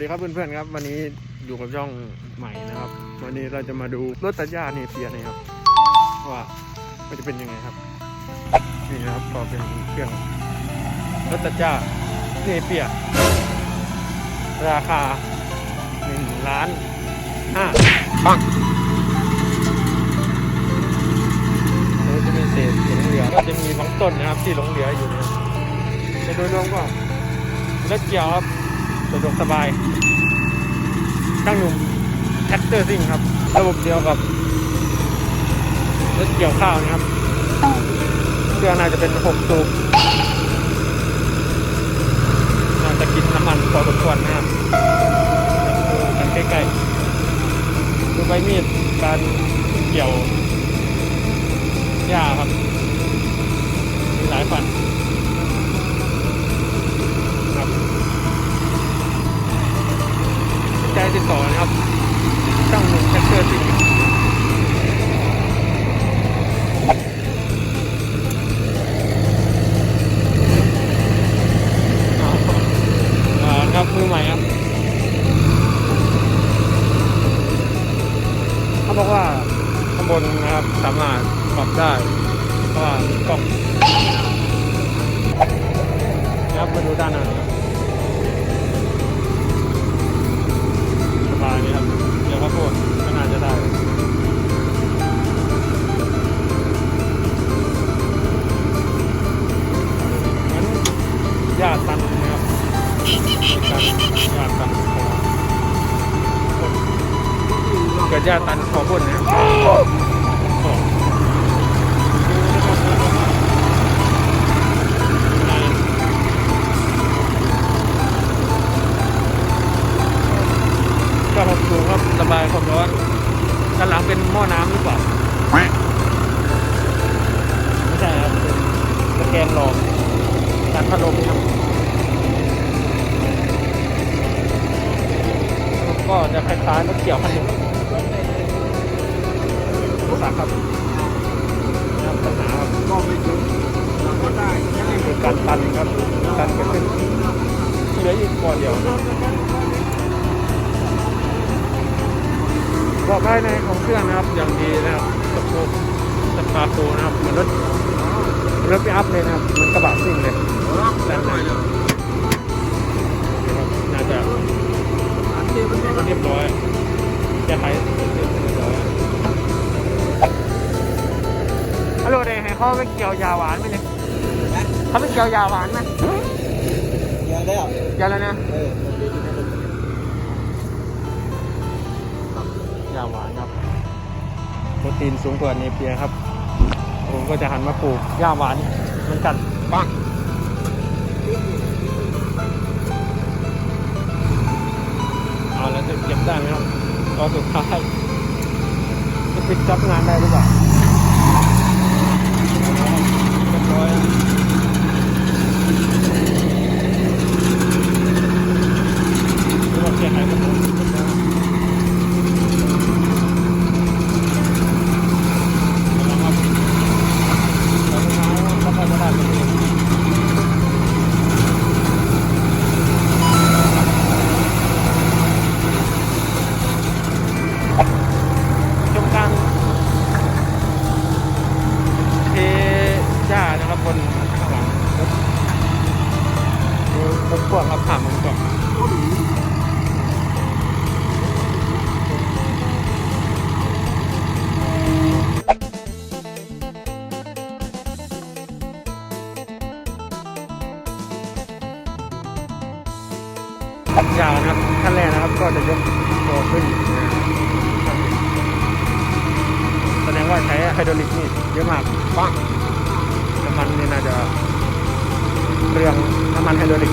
สวัสดีครับเพื่อนๆครับวันนี้อยู่กับช่องใหม่นะครับ วันนี้เราจะมาดูรถตัดหญ้าเนเปียนะครับว่ามันจะเป็นยังไงครับนี่นะครับก็เป็นเครื่องรถตัดหญ้าเนเปียราคาหนึ่งล้านห้าปังแล้วจะมีเศษหลงเหลือก็จะมีบางต้นนะครับที่หลงเหลืออยู่นะแต่โดยรวมก็รถเกี่ยวครับ สะดวกสบายช่างหนุ่มแท็กเตอร์ซิ่งครับ ระบบเดียวกับรถเกี่ยวข้าวนะครับเครื่องน่าจะเป็นหกสูบน่าจะกินน้ำมันพอสมควรนะครับดูกันใกล้ๆดูใบมีดการเกี่ยวหญ้าครับ หลายฟัน ราะว่าข้างบนนะครับสามารถปรับได้เพราะว่ากล้องนะครับมาดูด้านหน้าาตันคอพ่นนะก็ความสูงครับระบายความร้อนด้านหลังเป็นหม้อน้ำหรือเปล่า ไม่ใช่ครับเป็นตะแกรงหลอกการพัดลมครับ ก็จะคล้ายๆรถเกี่ยวคันหนึ่ง สามครับนะครับปัญหาครับก็ไม่ถึงเราก็ได้แค่คือการตันครับตันเกิดขึ้นเหลืออีกก่อนเดียวบอกได้ในของเครื่องนะครับอย่างดีนะครับสกูสปาโคนะครับเหมือนรถรถไปอัพเลยนะครับเหมันกระบะซิ่งเลยแต่ไหนเลยนะครับน่าจะอันนี้มันก็เรียบร้อยจะขา ยเรียบร้อยฮัลโหลเดย์ให้เขาไปเกี่ยวยาหวานไหมเนี่ยเขาไปเกี่ยวยาหวานไหมเยอะแล้วเกี่ยวแล้วนะยาหวานครับโปรตีนสูงกว่าเนเปียครับ ผมก็จะหันมาปลูกหญ้าหวานเหมือนกันปังเอาแล้วจะเก็บได้ไหมครับตอนสุดท้ายจะปิดจับงานได้หรือเปล่าเรียบร้อยแล้วหรือว่าเสียหายหมดแล้วเรียบร้อยนะครับแล้วสุดท้ายก็ไปไม่ได้เลยชมการเทหญ้านะ คนข้างหลังรถดูรถพ่วงครับผ่านมันก่อนยาวนะครับขั้นแรกนะครับก็จะยกตัวขึ้นแสดงว่าใช้ไฮดรอลิกนี่เยอะมากปัง มันนี่น่าจะเรื่องน้ำมันไฮดรอลิก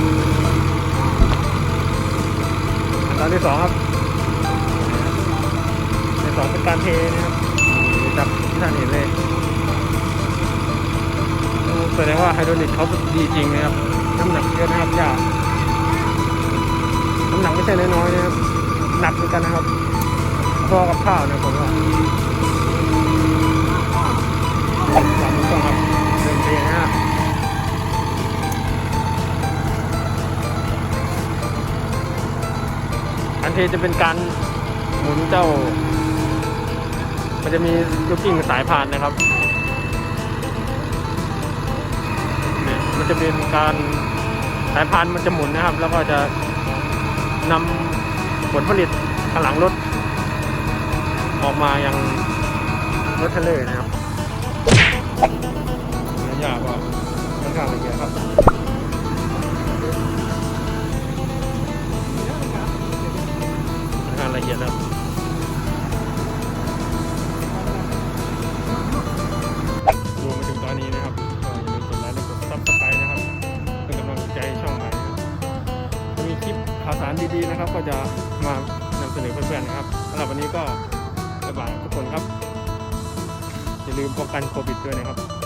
ขั้นตอนที่สองครับในสองเป็นการเทนะครับจับที่ท่านเห็นเลยแสดงว่าไฮดรอลิกเขาดีจริงนะครับ น้ำหนักเยอะนะครับยากน้ำหนักไม่ใช่น้อยๆนะครับ หนักเหมือนกันนะครับพอกับข้าวนะผมว่า การเทจะเป็นการหมุนเจ้า มันจะมีลูกกิ้งสายพานนะครับเนี่ยมันจะเป็นการสายพานมันจะหมุนนะครับ แล้วก็จะนำผลผลิตข้างหลังรถออกมาอยังรถเทรลเลอร์นะครับ ดีๆนะครับ ก็จะมานำเสนอเพื่อนๆนะครับสำหรับวันนี้ก็บ๊ายบายทุกคนครับ อย่าลืมป้องกันโควิดด้วยนะครับ